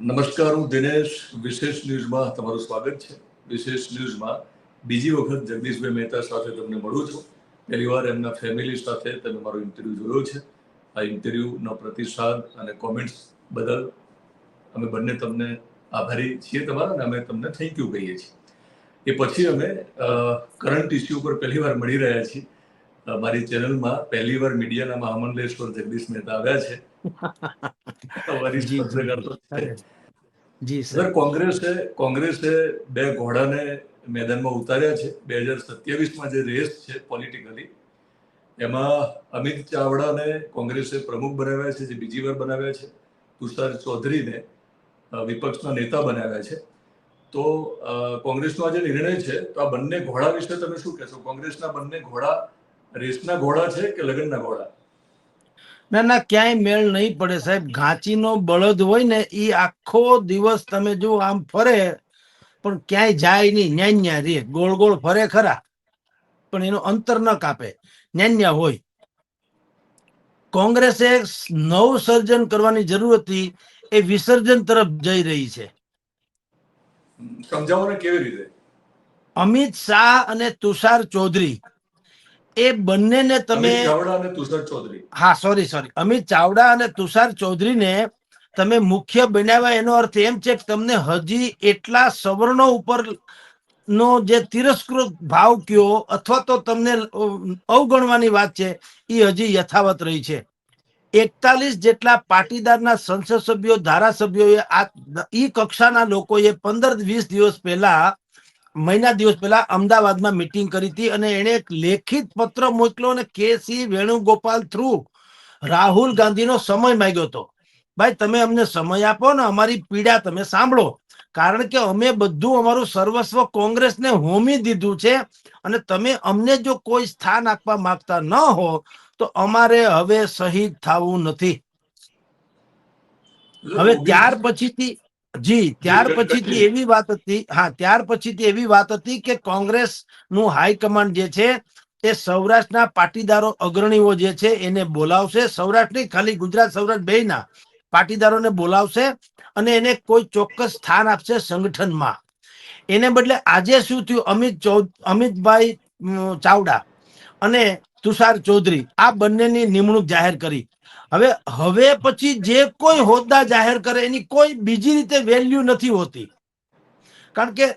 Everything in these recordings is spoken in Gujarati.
નમસ્કાર, હું દિનેશ, વિશેષ ન્યૂઝમાં તમારું સ્વાગત છે. વિશેષ ન્યૂઝમાં બીજી વખત જગદીશભાઈ મહેતા સાથે તમને મળું છું. પહેલી વાર એમના ફેમિલી સાથે તમે મારો ઇન્ટરવ્યુ જોયો છે. આ ઇન્ટરવ્યુનો પ્રતિસાદ અને કોમેન્ટ્સ બદલ અમે બંને તમને આભારી છીએ તમારા અને અમે તમને થેન્ક યુ કહીએ છીએ. એ પછી અમે કરંટ ઇસ્યુ પર પહેલી વાર મળી રહ્યા છીએ. મારી ચેનલમાં પહેલી વાર મીડિયાના મહામંડલેશ્વર જગદીશ મહેતા આવ્યા છે. વરિષ્ઠ. પત્રકાર છે. જી સર. કોંગ્રેસે કોંગ્રેસે બે ઘોડાને મેદાનમાં ઉતાર્યા છે. બે હજાર સત્યાવીસમાં જે રેસ છે પોલિટિકલી એમાં અમિત ચાવડાને કોંગ્રેસે પ્રમુખ બનાવ્યા છે જે બીજી વાર બનાવ્યા છે. તુષાર ચૌધરીને વિપક્ષના નેતા બનાવ્યા છે. તો કોંગ્રેસનો આ જે નિર્ણય છે તો આ બંને ઘોડા વિશે તમે શું કહેશો? કોંગ્રેસના બંને ઘોડા રેસના ઘોડા છે કે લગ્નના ઘોડા ના ના ક્યાંય મેળ નહીં પડે સાહેબ. ઘાંચીનો બળદ હોય ને એ આખો દિવસ તમે જો આમ ફરે પણ ક્યાંય જાય નહીં. ન્યાન્યા રે ગોળ ગોળ ફરે ખરા પણ એનો અંતર ન કાપે. ન્યાન્યા હોય. કોંગ્રેસે નવ સર્જન કરવાની જરૂર હતી એ વિસર્જન તરફ જઈ રહી છે. સમજાવો ને કેવી રીતે? અમિત શાહ અને તુષાર ચૌધરી એ બંનેને તમે હા સોરી સોરી અમિત ચાવડા અને તુષાર ચૌધરીને તમે મુખ્ય બનાવ્યા એનો અર્થ એમ છે કે તમને હજી એટલા સવર્ણો ઉપર નો જે તિરસ્કૃત ભાવ કયો અથવા તો તમને અવગણવાની વાત છે એ હજી યથાવત રહી છે. એકતાલીસ જેટલા પાટીદારના સંસદ સભ્યો ધારાસભ્યોએ આ ઈ કક્ષાના લોકોએ પંદર વીસ દિવસ પહેલા મહિના દિવસ પહેલા અમદાવાદમાં મિટિંગ કરી હતી અને એણે એક લેખિત પત્ર મોકલ્યો અને કેસી વેણુગોપાલ થ્રુ રાહુલ ગાંધીનો સમય માંગ્યો હતો. ભાઈ, તમે અમને સમય આપો ને અમારી પીડા તમે સાંભળો. કારણ કે અમે બધું અમારું સર્વસ્વ કોંગ્રેસને હોમી દીધું છે અને તમે અમને જો કોઈ સ્થાન આપવા માંગતા ન હો, તો અમારે હવે શહીદ થવું નથી. હવે ત્યાર પછીથી જી ત્યાર પછીથી એવી વાત હતી હા ત્યાર પછીથી એવી વાત હતી કે કોંગ્રેસનું હાઈકમાન્ડ જે છે એ સૌરાષ્ટ્રના પાટીદારો અગ્રણીઓ જે છે એને બોલાવશે. સૌરાષ્ટ્ર નહીં ખાલી ગુજરાત સૌરાષ્ટ્ર બેયના પાટીદારોને બોલાવશે અને એને કોઈ ચોક્કસ સ્થાન આપશે સંગઠનમાં. એને બદલે આજે શું થયું? અમિત ચૌ અમિતભાઈ ચાવડા અને તુષાર ચૌધરી, આ બંનેની નિમણૂક જાહેર કરી. હવે હવે પછી જે કોઈ હોદ્દા જાહેર કરે, એની કોઈ બીજી રીતે વેલ્યુ નથી હોતી. કારણ કે,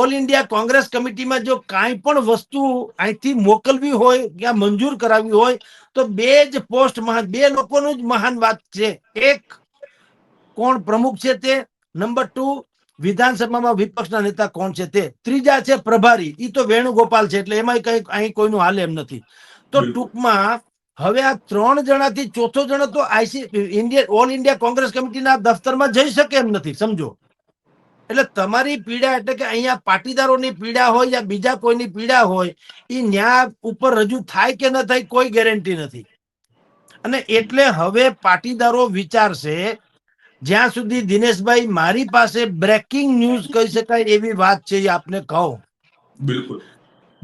ઓલ ઇન્ડિયા કોંગ્રેસ કમિટીમાં જો કાંઈ પણ વસ્તુ અહીંથી મોકલવી હોય કે મંજૂર કરાવવી હોય, તો બે જ પોસ્ટ મહાન, બે લોકોનું જ મહાન વાત છે. એક કોણ પ્રમુખ છે તે, નંબર ટુ, વિધાનસભામાં વિપક્ષના નેતા કોણ છે તે. ત્રીજા છે પ્રભારી એ તો વેણુગોપાલ છે, એટલે એમાં કઈ, અહીં કોઈનું હાલ એમ નથી. તો ટૂંકમાં હવે આ ત્રણ જણાથી ચોથો જણો તો IC India All India Congress કમિટીના દફતરમાં જઈ શકે એમ નથી સમજો. એટલે તમારી પીડા એટલે કે અહીંયા પાટીદારોની પીડા હોય યા બીજા કોઈની પીડા હોય એ ન્યાય ઉપર રજૂ થાય કે ન થાય કોઈ ગેરંટી નથી. અને એટલે હવે પાટીદારો વિચારશે જ્યાં સુધી દિનેશભાઈ મારી પાસે બ્રેકિંગ ન્યૂઝ કહી શકાય એવી વાત છે એ આપને કહું. બિલકુલ.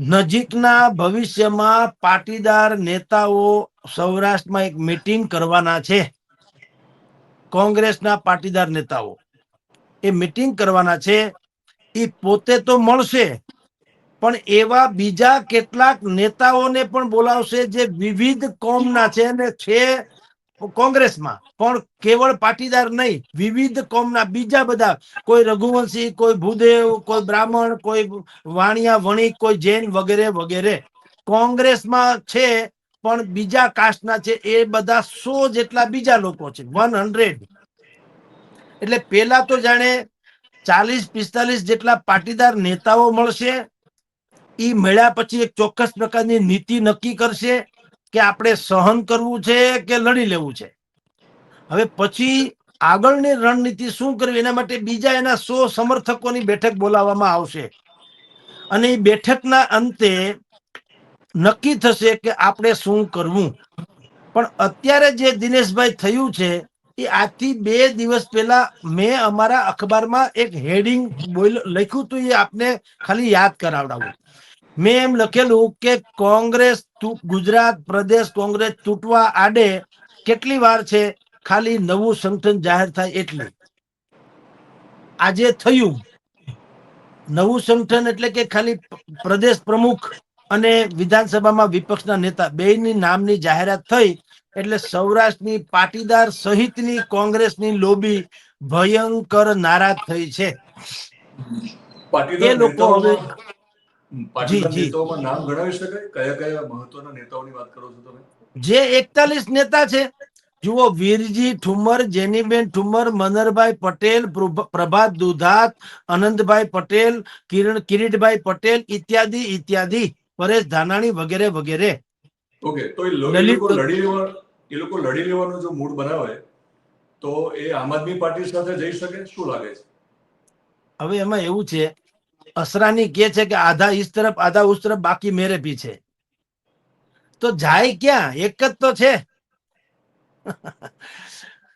નજીકના ભવિષ્યમાં પાટીદાર નેતાઓ સૌરાષ્ટ્રમાં એક મીટિંગ કરવાના છે. કોંગ્રેસના પાટીદાર નેતાઓ. એ મીટિંગ કરવાના છે. એ પોતે તો મળશે, પણ એવા બીજા કેટલાક નેતાઓને પણ બોલાવશે જે વિવિધ કોમના છે અને છે કોંગ્રેસમાં. પણ કેવળ પાટીદાર નહીં, વિવિધ કોમના બીજા બધા, કોઈ રઘુવંશી, કોઈ ભૂદેવ, કોઈ બ્રાહ્મણ, કોઈ વાણિયા, વણિક, કોઈ જૈન વગેરે વગેરે. કોંગ્રેસમાં છે, પણ બીજા કાસ્ટના છે, એ બધા સો જેટલા બીજા લોકો છે, વન હંડ્રેડ. એટલે પેલા તો જાણે ચાલીસ, પિસ્તાલીસ જેટલા પાટીદાર નેતાઓ મળશે એ મળ્યા પછી એક ચોક્કસ પ્રકારની નીતિ નક્કી કરશે કે આપણે સહન કરવું છે કે લડી લેવું છે? હવે પછી આગળની રણનીતિ શું કરવી? એના માટે બીજા એના સો સમર્થકોની બેઠક બોલાવવામાં આવશે. અને એ બેઠકના અંતે નક્કી થશે કે આપણે શું કરવું. પણ અત્યારે જે દિનેશભાઈ થયું છે, એ આજથી બે દિવસ પહેલા મેં અમારા અખબારમાં એક હેડિંગ લખ્યું હતું, એ આપને ખાલી યાદ કરાવડાવું. મેં એમ લખેલું કે કોંગ્રેસ ગુજરાત પ્રદેશ કોંગ્રેસ તૂટવા આડે કેટલી વાર છે? ખાલી નવું સંગઠન જાહેર થાય એટલે. આજે થયું. નવું સંગઠન એટલે કે ખાલી પ્રદેશ પ્રમુખ અને વિધાનસભામાં વિપક્ષના નેતા બેયની નામની જાહેરાત થઈ એટલે સૌરાષ્ટ્રની પાટીદાર સહિતની કોંગ્રેસની લોબી ભયંકર નારાજ થઈ છે. એ લોકો હવે- પાટીદાર જી, જી. નેતાઓમાં નામ ગણાવી શકાય? કયા કયા મહત્વના નેતાઓની વાત કરો છો તમે? જે એકતાલીસ નેતા છે જુઓ વીરજી ઠુમર જેનીબેન ઠુમર મનરભાઈ પટેલ પ્રભાત દુધાત આનંદભાઈ પટેલ કિરણ કિરીટભાઈ પટેલ ઇત્યાદિ ઇત્યાદિ પરેશ ધાનાણી વગેરે વગેરે. ઓકે તો એ લોકો લડી લેવા એ લોકો લડી લેવાનો જો મૂડ બનાવે તો એ આમ આદમી પાર્ટી સાથે જઈ શકે? શું લાગે છે? હવે એમાં એવું છે અસરાની કે છે કે આધા ઇસ તરફ આધા ઉસ તરફ બાકી મેરે પીછે તો જાય ક્યાં? એક જ તો છે.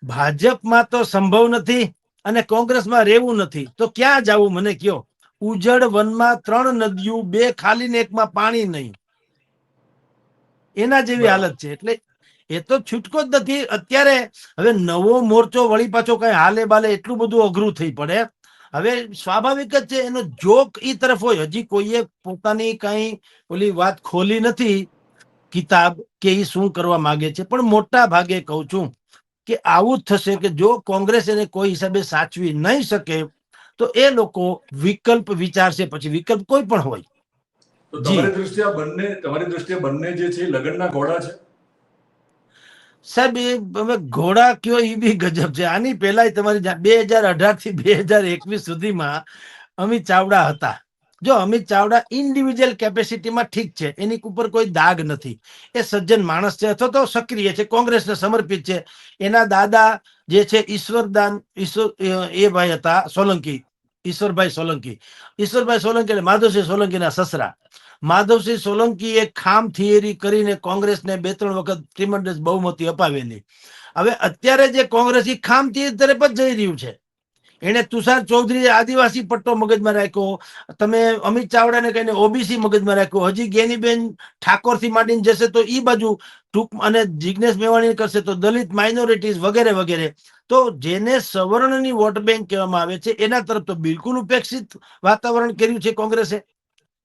ભાજપમાં તો સંભવ નથી અને કોંગ્રેસમાં રહેવું નથી. તો ક્યાં જવું મને કયો? ઉજળ વનમાં ત્રણ નદીઓ બે ખાલી ને એકમાં પાણી નહીં. એના જેવી હાલત છે. એટલે એ તો છૂટકો જ નથી. અત્યારે હવે નવો મોરચો વળી પાછો કઈ હાલે બાલે એટલું બધું અઘરું થઈ પડે. હવે સ્વાભાવિક જ છે એનો જોક એ તરફ હોય. હજી કોઈએ પોતાની કઈ ઓલી વાત ખોલી નથી કિતાબ કે એ શું કરવા માંગે છે. પણ મોટા ભાગે કહું છું કે આવું જ થશે કે જો કોંગ્રેસ એને કોઈ હિસાબે સાચવી નહીં શકે તો એ લોકો વિકલ્પ વિચારશે. પછી વિકલ્પ કોઈ પણ હોય. તો તમારી દ્રષ્ટિએ બંને તમારી દ્રષ્ટિએ બંને જે છે લગ્નના ઘોડા છે? સાહેબ, એ ઘોડા કયો એ બી ગજબ છે. આની પહેલા તમારી બે હજાર અઢારથી બે હજાર એકવીસ સુધીમાં અમિત ચાવડા હતા. જો અમિત ચાવડા ઇન્ડિવિજ્યુઅલ કેપેસિટીમાં ઠીક છે, એની ઉપર કોઈ દાગ નથી. એ સજ્જન માણસ છે અથવા તો સક્રિય છે, કોંગ્રેસને સમર્પિત છે. એના દાદા જે છે ઈશ્વરદાન ઈશ્વર એ ભાઈ હતા સોલંકી, ઈશ્વરભાઈ સોલંકી. ઈશ્વરભાઈ સોલંકી એટલે માધવસિંહ સોલંકીના સસરા. માધવસિંહ સોલંકી એક ખામ થિયરી કરીને કોંગ્રેસને બે ત્રણ વખત ટ્રીમન્ડસ બહુમતી અપાવેલી. હવે અત્યારે જે કોંગ્રેસ એ ખામ થિયરી તરફ જ જઈ રહ્યું છે. એને તુષાર ચૌધરીએ આદિવાસી પટ્ટો મગજમાં રાખ્યો. તમે અમિત ચાવડાને કહીને ઓબીસી મગજમાં રાખ્યો. હજી ગેનીબેન ઠાકોરથી માંડીને જશે તો એ બાજુ ટૂંક અને જિગ્નેશ મેવાણી કરશે તો દલિત માઇનોરિટીઝ વગેરે વગેરે. તો જેને સવર્ણની વોટ બેંક કહેવામાં આવે છે, એના તરફ તો બિલકુલ ઉપેક્ષિત વાતાવરણ કર્યું છે કોંગ્રેસે.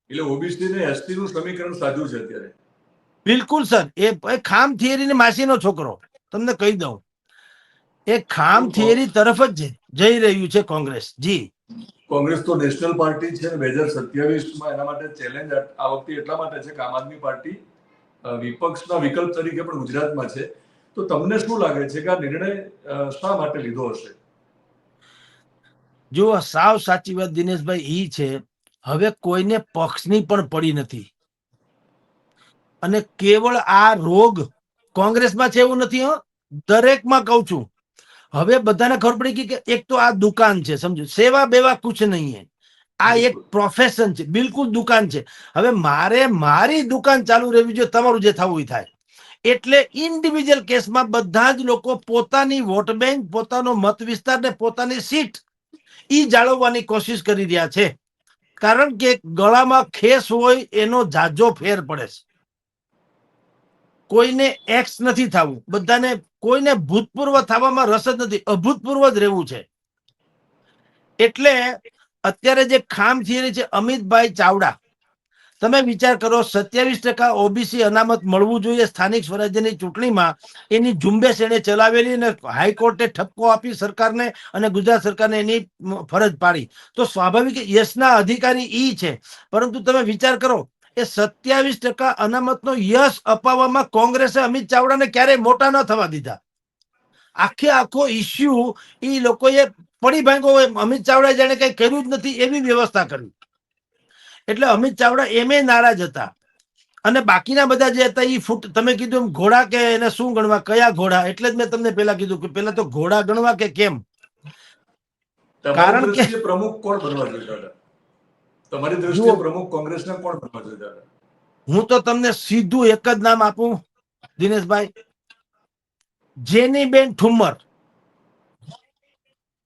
એટલે ઓબીસી ને એસટી નું સમીકરણ સાચું છે અત્યારે. બિલકુલ સર. એ ખામ થિયરી ને માસીનો છોકરો. તમને કહી દઉં. એ ખામ થિયરી તરફ જ જઈ રહ્યું છે કોંગ્રેસ. જી. કોંગ્રેસ તો નેશનલ પાર્ટી છે. બે હજાર સત્યાવીસમાં એના માટે ચેલેન્જ આ વખતે એટલા માટે છે કે આમ આદમી પાર્ટી વિપક્ષના વિકલ્પ તરીકે પણ ગુજરાતમાં છે. તો તમને શું લાગે છે કે આ નિર્ણય શા માટે લીધો હશે? જો સાવ સાચી વાત દિનેશભાઈ ઈ છે હવે કોઈને પક્ષની પણ પડી નથી. અને કેવળ આ રોગ કોંગ્રેસમાં છે એવું નથી હો. દરેકમાં કહું છું. હવે બધાને ખબર પડી કે એક તો આ દુકાન છે સમજો. સેવા બેવા કુછ નહીં હે. આ એક પ્રોફેશન છે. બિલકુલ દુકાન છે. હવે મારે મારી દુકાન ચાલુ રહેવી જોઈએ તમારું જે થવું થાય. એટલે ઇન્ડિવિજ્યુઅલ કેસમાં બધા જ લોકો પોતાની વોટ બેંક પોતાનો મત વિસ્તાર ને પોતાની સીટ ઈ જાળવવાની કોશિશ કરી રહ્યા છે. કારણ કે ગળામાં ખેસ હોય એનો જાજો ફેર પડે છે. કોઈને એક્સ નથી થવું. બધાને, કોઈને ભૂતપૂર્વ થવામાં રસ જ નથી. અભૂતપૂર્વ જ રહેવું છે. એટલે અત્યારે જે ખામ થિયરી છે અમિતભાઈ ચાવડા તમે વિચાર કરો, સત્યાવીસ ટકા ઓબીસી અનામત મળવું જોઈએ સ્થાનિક સ્વરાજ્યની ચૂંટણીમાં. એની ઝુંબેશ એને ચલાવેલી અને હાઈકોર્ટે ઠપકો આપી સરકારને અને ગુજરાત સરકારને એની ફરજ પાડી. તો સ્વાભાવિક યશના અધિકારી ઈ છે. પરંતુ તમે વિચાર કરો, એ સત્યાવીસ ટકા અનામતનો યશ અપાવવામાં કોંગ્રેસે અમિત ચાવડાને ક્યારેય મોટા ન થવા દીધા? આખે આખો ઇસ્યુ એ લોકોએ પડી ભાંગો અમિત ચાવડા જાણે કઈ કર્યું જ નથી એવી વ્યવસ્થા કરી. એટલે અમિત ચાવડા એમે નારાજ હતા. અને બાકીના બધા જે હતા એ ફૂટ તમે કીધું એમ ઘોડા કે એને શું ગણવા કયા ઘોડા? એટલે જ મેં તમને પેલા કીધું કે પેલા તો ઘોડા ગણવા કે કેમ? કારણ કે- પ્રમુખ કોણ બનવા જોઈતા તમારી દ્રષ્ટિએ. પ્રમુખ કોંગ્રેસના કોણ બનવા જોઈતા હું તો તમને સીધું એક જ નામ આપું દિનેશભાઈ. જેનીબેન ઠુમ્મર.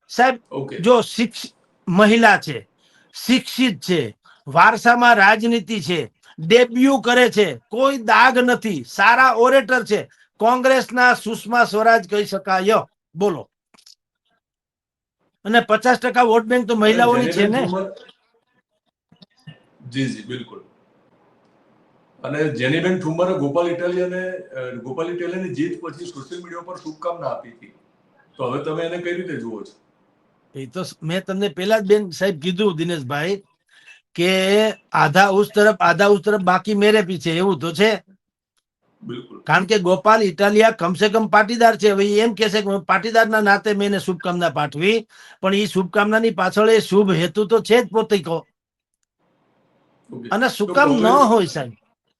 સાહેબ જો શિક્ષ મહિલા છે શિક્ષિત છે વારસામાં રાજનીતિ છે ડેબ્યુ કરે છે કોઈ દાગ નથી સારા ઓરેટર છે કોંગ્રેસના સુષ્મા સ્વરાજ કહી શકાય. બોલો. અને પચાસ ટકા વોટ બેંક તો મહિલાઓની છે ને? જી જી બિલકુલ. અને જેનીબેન ઠુમ્મરે ગોપાલ ઇટાલિયાને ગોપાલ ઇટાલિયાની જીત પછી સોશિયલ મીડિયા પર શુભકામના આપી હતી. તો હવે તમે એને કઈ રીતે જુઓ છો? એ તો મેં તમને પેલા જ બેન સાહેબ કીધું દિનેશભાઈ કે આધા ઉસ તરફ આધા ઉસ તરફ બાકી મેરે પીછે એવું તો છે? કારણ કે ગોપાલ ઇટાલિયા કમસે કમ પાટીદાર છે. હવે એમ કે છે કે પાટીદારના નાતે મેં એને શુભકામના પાઠવી પણ એ શુભકામનાની પાછળ એ શુભ હેતુ તો છે જ પોતે કહો અને તો શું કામ ન હોય સાહેબ.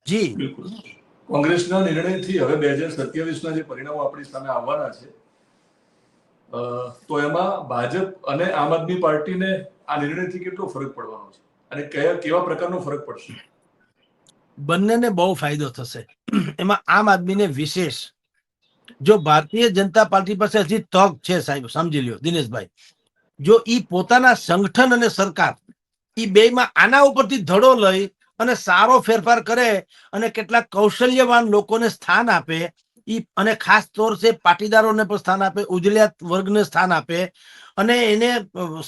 જી. કોંગ્રેસના નિર્ણયથી હવે બે હજાર સત્યાવીસના જે પરિણામો આપણી સામે આવવાના છે તો એમાં ભાજપ અને આમ આદમી પાર્ટીને આ નિર્ણયથી કેટલો ફરક પડવાનો છે? અને કયા, કેવા પ્રકારનો ફરક પડશે? બંનેને બહુ ફાયદો થશે. એમાં આમ આદમીને વિશેષ. જો ભારતીય જનતા પાર્ટી પાસે હજી તક છે સાહેબ, સમજી લ્યો, દિનેશભાઈ. જો ઈ પોતાના સંગઠન અને સરકાર ઈ બેયમાં આના ઉપરથી ધડો લઈ અને સારો ફેરફાર કરે અને કેટલાક કૌશલ્યવાન લોકોને સ્થાન આપે, ઈ અને ખાસ તોર છે પાટીદારોને પણ સ્થાન આપે ઉજળિયાત વર્ગને સ્થાન આપે અને એને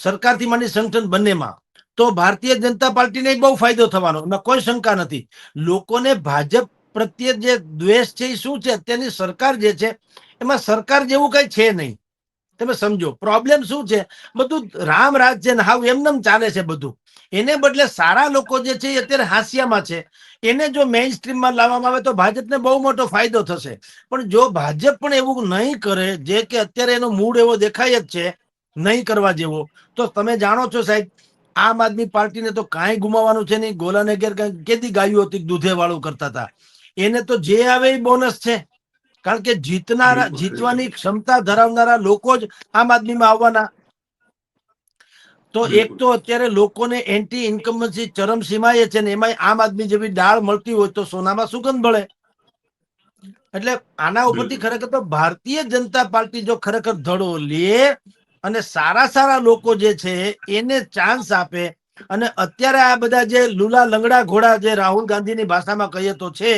સરકારથી માંડી સંગઠન બંનેમાં. તો ભારતીય જનતા પાર્ટીને બહુ ફાયદો થવાનો, એમાં કોઈ શંકા નથી. લોકોને ભાજપ પ્રત્યે જે દ્વેષ છે એ શું છે? અત્યારની સરકાર જે છે, એમાં સરકાર જેવું કઈ છે નહીં. તમે સમજો, પ્રોબ્લેમ શું છે? બધું રામ રાજ છે હાવ એમનેમ ચાલે છે બધું. એને બદલે સારા લોકો જે છે એ અત્યારે હાસ્યામાં છે. એને જો મેઇન સ્ટ્રીમમાં લાવવામાં આવે તો ભાજપને બહુ મોટો ફાયદો થશે. પણ જો ભાજપ પણ એવું નહીં કરે, જે કે અત્યારે એનો મૂડ એવો દેખાય જ છે, નહીં કરવા જેવો, તો તમે જાણો છો સાહેબ આમ આદમી પાર્ટીને તો કાંઈ ગુમાવવાનું છે નહીં. ગોલાને ઘેર કેદી ગાયું હતી દૂધે વાળું કરતા હતા? એને તો જે આવે એ બોનસ છે. કારણ કે જીતનારા જીતવાની ક્ષમતા ધરાવનારા લોકો જ આમ આદમીમાં આવવાના. તો એક તો અત્યારે લોકોને એન્ટી ઇન્કમન્સી ચરમ સીમાએ છે ને એમાં આમ આદમી જેવી ડાળ મળતી હોય તો સોનામાં સુગંધ ભળે. એટલે આના ઉપરથી ખરેખર તો ભારતીય જનતા પાર્ટી જો ખરેખર ધડો લે અને સારા સારા લોકો જે છે એને ચાન્સ આપે. અને અત્યારે આ બધા જે લુલા લંગડા ઘોડા જે રાહુલ ગાંધીની ભાષામાં કહીએ તો છે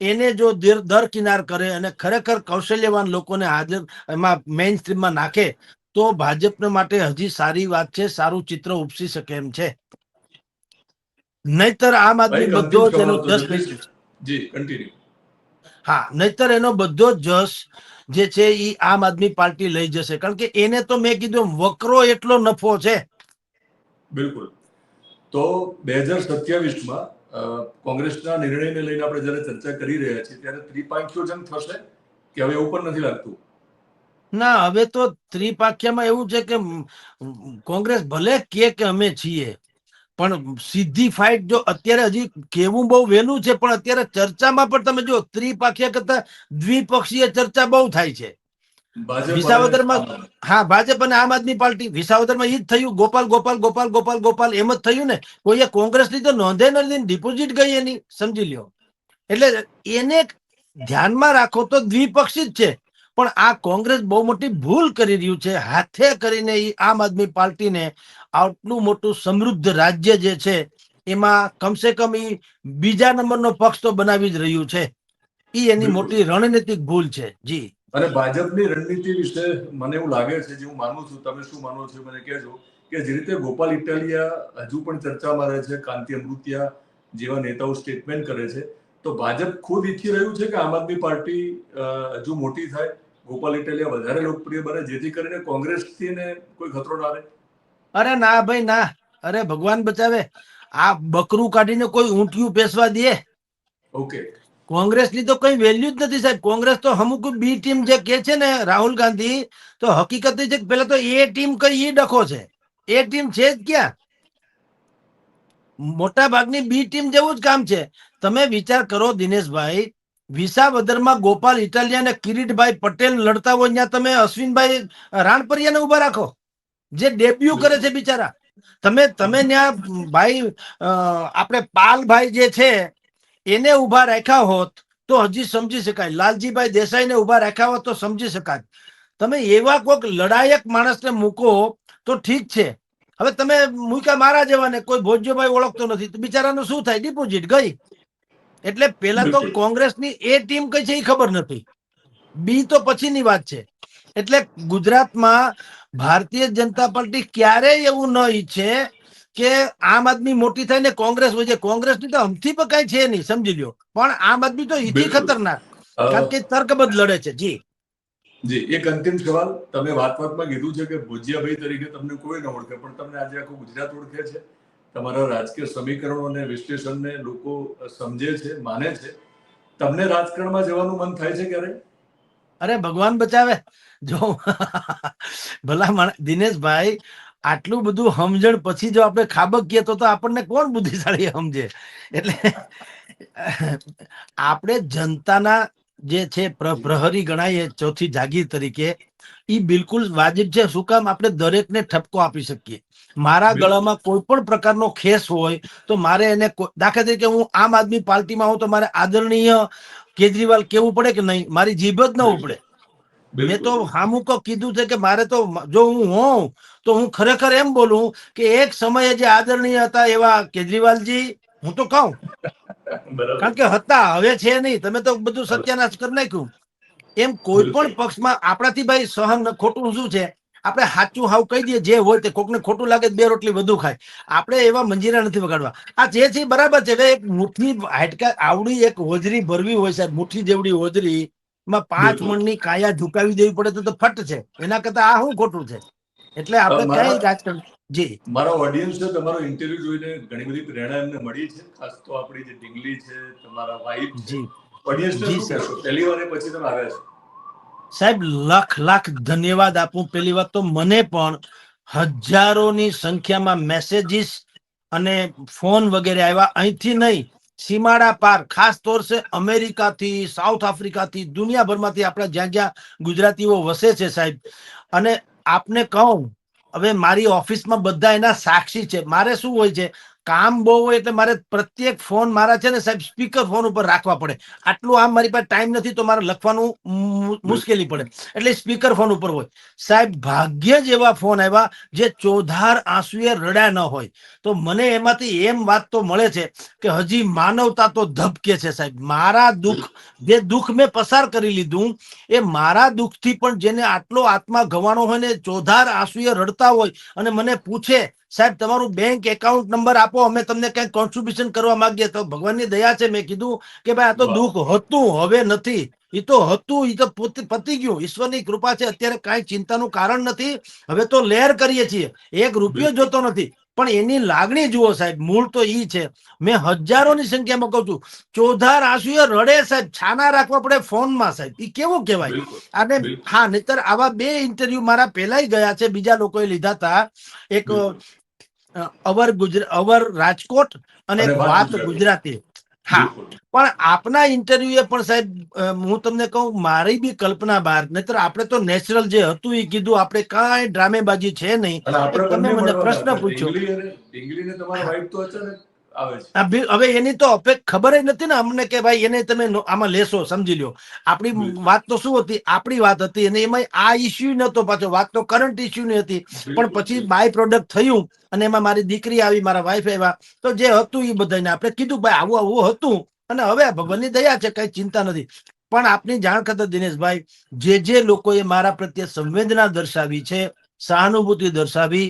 એને જો દર દર કિનાર કરે અને ખરેખર કૌશલ્યવાન લોકોને હાજર એમાં મેઇન સ્ટ્રીમમાં નાખે તો ભાજપને માટે હજી સારી વાત છે સારું ચિત્ર ઉપસી શકે એમ છે. નહીતર આમ આદમી બધો જ એનો હા નહીતર એનો બધો જશ જે છે એ આમ આદમી પાર્ટી લઈ જશે. કારણ કે એને તો મેં કીધું વકરો એટલો નફો છે. બિલકુલ. તો બે હજાર સત્યાવીસમાં કોંગ્રેસના નિર્ણયને લઈને આપણે જ્યારે ચર્ચા કરી રહ્યા છીએ ત્યારે ત્રિપાંખ્યો જંગ થશે કે હવે એવું પણ નથી લાગતું? ના હવે તો ત્રિપાખ્યામાં એવું છે કે કોંગ્રેસ ભલે કે કે અમે છીએ પણ સીધી ફાઇટ જો અત્યારે હજી કેવું બહુ વહેલું છે પણ અત્યારે ચર્ચામાં પણ તમે જો ત્રિપાખ્યા કરતા દ્વિપક્ષીય ચર્ચા બહુ થાય છે. વિસાવદરમાં હા ભાજપ અને આમ આદમી પાર્ટી. વિસાવદરમાં એ જ થયું ગોપાલ ગોપાલ ગોપાલ ગોપાલ ગોપાલ એમ જ થયું ને. કોઈએ કોંગ્રેસની તો નોંધે નથી ડિપોઝિટ ગઈ એની સમજી લ્યો. એટલે એને ધ્યાનમાં રાખો તો દ્વિપક્ષી જ છે. પણ આ કોંગ્રેસ બહુ મોટી ભૂલ કરી રહ્યું છે. હાથે કરીને આમ આદમી પાર્ટીને આટલું મોટું સમૃદ્ધ રાજ્ય જે છે એમાં કમસે કમ એ બીજા નંબરનો પક્ષ તો બનાવી જ રહ્યું છે. એ એની મોટી રણનીતિક ભૂલ છે જી. અને ભાજપની રણનીતિ વિશે મને એવું લાગે છે જે હું માનું છું તમે શું માનો છો મને કહેજો કે જે રીતે ગોપાલ ઇટાલિયા હજુ પણ ચર્ચામાં રહે છે કાંતિ અમૃતિયા જેવા નેતાઓ સ્ટેટમેન્ટ કરે છે તો ભાજપ ખુદ ઈચ્છી રહ્યું છે કે આમ આદમી પાર્ટી હજુ મોટી થાય ગોપાલ ઇટાલિયા વધારે લોકપ્રિય બને જેથી કરીને કોંગ્રેસથી થી કોઈ ખતરો ના રહે? અરે ના ભાઈ ના. અરે ભગવાન બચાવે. આ બકરું કાઢીને કોઈ ઊંટિયું પેસવા દે. ઓકે કોંગ્રેસની તો કઈ વેલ્યુ જ નથી સાહેબ. કોંગ્રેસ તો અમુક બી ટીમ જે કે છે ને રાહુલ ગાંધી તો હકીકત છે કે પેલા તો એ ટીમ કઈ એ ડખો છે. એ ટીમ છે જ ક્યાં? મોટા ભાગની બી ટીમ જેવું જ કામ છે. તમે વિચાર કરો દિનેશભાઈ વિસાવદરમાં ગોપાલ ઇટાલિયા અને કિરીટભાઈ પટેલ લડતા હોય ત્યાં તમે અશ્વિનભાઈ રાણપરિયાને ઊભા રાખો. જે ડેબ્યુ કરે છે બિચારા. તમે તમે ત્યાં ભાઈ આપણે પાલભાઈ જે છે એને ઊભા રાખ્યા હોત તો હજી સમજી શકાય. લાલજીભાઈ દેસાઈને ઊભા રાખ્યા હોત તો સમજી શકાય. તમે એવા કોઈક લડાયક માણસને મૂકો તો ઠીક છે. હવે તમે મૂક્યા મારા જેવાને કોઈ ભોજ્યભાઈ ઓળખતો નથી. તો બિચારાનું શું થાય? ડિપોઝિટ ગઈ. એટલે પેલા તો. કોંગ્રેસની એ ટીમ કઈ છે એ ખબર નથી. બી તો પછીની વાત છે. એટલે ગુજરાતમાં ભારતીય જનતા પાર્ટી ક્યારેય એવું ન ઈચ્છે કે આમ આદમી મોટી થાય ને કોંગ્રેસ હોય છે. કોંગ્રેસની તો હમથી પણ કઈ છે નહીં સમજી લ્યો. પણ આમ આદમી તો ઈથી ખતરનાક કારણ કે તર્કબદ્ધ લડે છે. જી. જી એક અંતિમ સવાલ. તમે વાત વાતમાં કીધું છે કે ભુજિયાભાઈ તરીકે તમને કોઈ ન ઓળખે પણ તમને આજે આખું ગુજરાત ઓળખે છે. તમારા રાજકીય સમીકરણો અને વિશ્લેષણને લોકો સમજે છે માને છે. તમને રાજકારણમાં જવાનું મન થાય છે ક્યારે અરે ભગવાન બચાવે. જો ભલા દિનેશભાઈ આટલું બધું સમજણ પછી જો આપણે ખાબકીએ તો તો આપણને કોણ બુદ્ધિશાળી સમજે એટલે આપણે જનતાના જે છે પ્રહરી ગણાય ચોથી જાગીર તરીકે એ બિલકુલ વાજિબ છે. શું કામ? આપણે દરેકને ઠપકો આપી શકીએ. મારા ગળામાં કોઈ પણ પ્રકારનો ખેસ હોય તો મારે એને દાખલા તરીકે હું આમ આદમી પાર્ટીમાં હું તો મારે આદરણીય કેજરીવાલ કેવું પડે કે નહીં? મારી જીભ જ ન ઉપડે. મેં તો હામુકો કીધું છે કે મારે તો જો હું હોઉં તો હું ખરેખર એમ બોલું કે એક સમયે જે આદરણીય હતા એવા કેજરીવાલજી હું તો કહું. કારણ કે હતા હવે છે નહીં. તમે તો બધું સત્યાનાશ કરી નાખ્યું. એમ કોઈ પણ પક્ષમાં આપણાથી ભાઈ સહન ખોટું શું છે? આપણે સાચું હાવ કહી દઈએ જે હોય તે કોકને ખોટું લાગે બે રોટલી વધુ ખાય. આપણે એવા મંજીરા નથી વગાડવા. આ જે છે બરાબર છે. હવે એક મુઠ્ઠી હાટકા આવડી એક હોજરી ભરવી હોય સાહેબ મુઠ્ઠી જેવડી હોજરી માં પાંચ મણની કાયા ઝુકાવી દેવી પડે તો ફટ છે. એના કરતા આ શું ખોટું છે? એટલે આપણે કઈ રાજકારણ જી. મારા ઓડિયન્સ છે તમારો ઇન્ટરવ્યુ જોઈને ઘણી બધી પ્રેરણા એમને મળી છે. ખાસ તો આપણી જે ઢીંગલી છે તમારા વાઈફ જી. ઓડિયન્સને જી, શું. કહેશો? પહેલી વાર પછી તમે આવ્યા છો? સાહેબ, લાખ લાખ ધન્યવાદ આપું. પેલી વાત તો મને પણ હજારોની સંખ્યામાં મેસેજીસ અને ફોન વગેરે આવ્યા. અહીંથી નહીં, સીમાડા પાર, ખાસ તોર છે અમેરિકાથી, સાઉથ આફ્રિકાથી, દુનિયાભરમાંથી આપણા જ્યાં જ્યાં ગુજરાતીઓ વસે છે સાહેબ. અને આપને કહું, હવે મારી ઓફિસમાં બધા એના સાક્ષી છે. મારે શું હોય છે? કામ બહુ હોય એટલે મારે પ્રત્યેક ફોન મારા છે ને સાહેબ સ્પીકર ફોન ઉપર રાખવા પડે. આટલું આમ મારી પાસે ટાઈમ નથી તો મારે લખવાનું મુશ્કેલી પડે. એટલે સ્પીકર ફોન ઉપર હોય. સાહેબ, ભાગ્ય જ એવા ફોન આવ્યા જે ચોધાર આંસુએ રડ્યા ન હોય. તો મને એમાંથી એમ વાત તો મળે છે કે હજી માનવતા તો ધબકે છે સાહેબ. મારા દુઃખ, જે દુઃખ મેં પસાર કરી લીધું, એ મારા દુઃખથી પણ જેને આટલો આત્મા ગવાનો હોય ને, ચોધાર આંસુએ રડતા હોય અને મને પૂછે સાહેબ તમારું બેંક એકાઉન્ટ નંબર આપો અમે તમને કઈ કોન્ટ્રીબ્યુશન કરવા માંગીએ તો ભગવાનની દયા છે. મેં કીધું કે ભાઈ આ તો દુઃખ હતું હવે નથી. એ તો હતું એ તો પોતે પતી ગયું. ઈશ્વરની કૃપા છે અત્યારે કાંઈ ચિંતાનું કારણ નથી. હવે તો લેર કરીએ છીએ. એક રૂપિયો જોતો નથી. પણ એની લાગણી જુઓ સાહેબ મૂળ તો ઈ છે. મેં હજારોની સંખ્યામાં કહું છું ચોધાર આંસુએ રડે સાહેબ છાના રાખવા પડે ફોનમાં સાહેબ. એ કેવું કહેવાય? અને હા નહીતર આવા બે ઇન્ટરવ્યુ મારા પહેલાય ગયા છે બીજા લોકોએ લીધા હતા એક અવર ગુજરાત અવર રાજકોટ અને વાત ગુજરાતી. હા પણ આપના ઇન્ટરવ્યુ પણ સાહેબ હું તમને કહું મારી બી કલ્પના બહાર નહીતર આપણે તો નેચરલ જે હતું એ કીધું આપણે કાંઈ ડ્રામેબાજી છે નહીં તમે મને પ્રશ્ન. પૂછ્યો. હવે એની તો ખબર જ નથી ને અમને કે ભાઈ એને તમે આમાં લેશો સમજી લ્યો. આપણી વાત તો શું હતી? આપણી વાત હતી અને એમાં આ ઇસ્યુ નતો પાછો વાત તો કરંટ ઇસ્યુ ની હતી. પણ પછી બાય પ્રોડક્ટ થયું અને એમાં મારી દીકરી આવી મારા વાઈફ આવ્યા. તો જે હતું એ બધાને આપણે કીધું ભાઈ આવું આવું હતું. અને હવે ભગવાનની દયા છે કઈ ચિંતા નથી. પણ આપની જાણ કરતા દિનેશભાઈ જે જે લોકોએ મારા પ્રત્યે સંવેદના દર્શાવી છે સહાનુભૂતિ દર્શાવી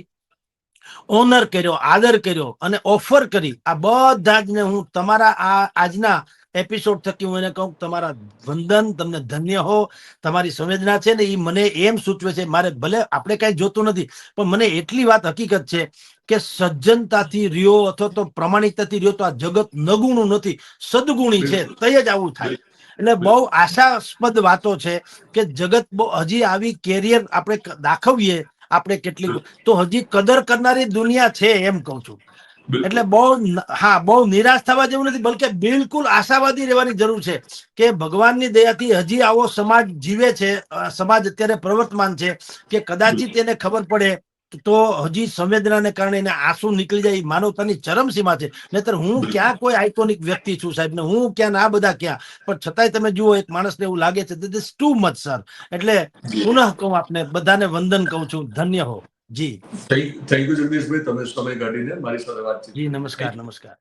ઓનર કર્યો આદર કર્યો અને ઓફર કરી. આ બધા જ ને હું તમારા આ આજના એપિસોડ થકી હું એને કહું તમારા વંદન તમને ધન્ય હો. તમારી સંવેદના છે ને એ મને એમ સૂચવે છે મારે ભલે આપણે કઈ જોતું નથી પણ મને એટલી વાત હકીકત છે કે સજ્જનતાથી રહ્યો અથવા તો પ્રમાણિકતાથી રહ્યો તો આ જગત નગુણું નથી સદગુણી છે. તય જ આવું થાય. એટલે બહુ આશાસ્પદ વાતો છે કે જગત બહુ હજી આવી કેરિયર આપણે દાખવીએ આપણે કેટલી તો હજી કદર કરનારી દુનિયા છે એમ કહું છું. એટલે બહુ હા બહુ નિરાશ થવા જેવું નથી બલકે બિલકુલ આશાવાદી રહેવાની જરૂર છે કે ભગવાનની દયાથી હજી આવો સમાજ જીવે છે સમાજ અત્યારે પ્રવર્તમાન છે કે કદાચિત એને ખબર પડે તો હજી સંવેદનાને કારણે એને આંસુ નીકળી જાય માનવતાની ચરમસીમા છે. નહીતર હું ક્યાં કોઈ આઇકોનિક વ્યક્તિ છું સાહેબ ને હું ક્યાં ના બધા ક્યાં? પણ છતાંય તમે જુઓ એક માણસને એવું લાગે છે ધીસ ટુ મચ સર એટલે પુનઃ કહું આપને બધાને વંદન કહું છું. ધન્ય હો. જી. થેન્ક યુ જગદીશભાઈ તમે સમય કાઢીને મારી સાથે વાત જી નમસ્કાર નમસ્કાર.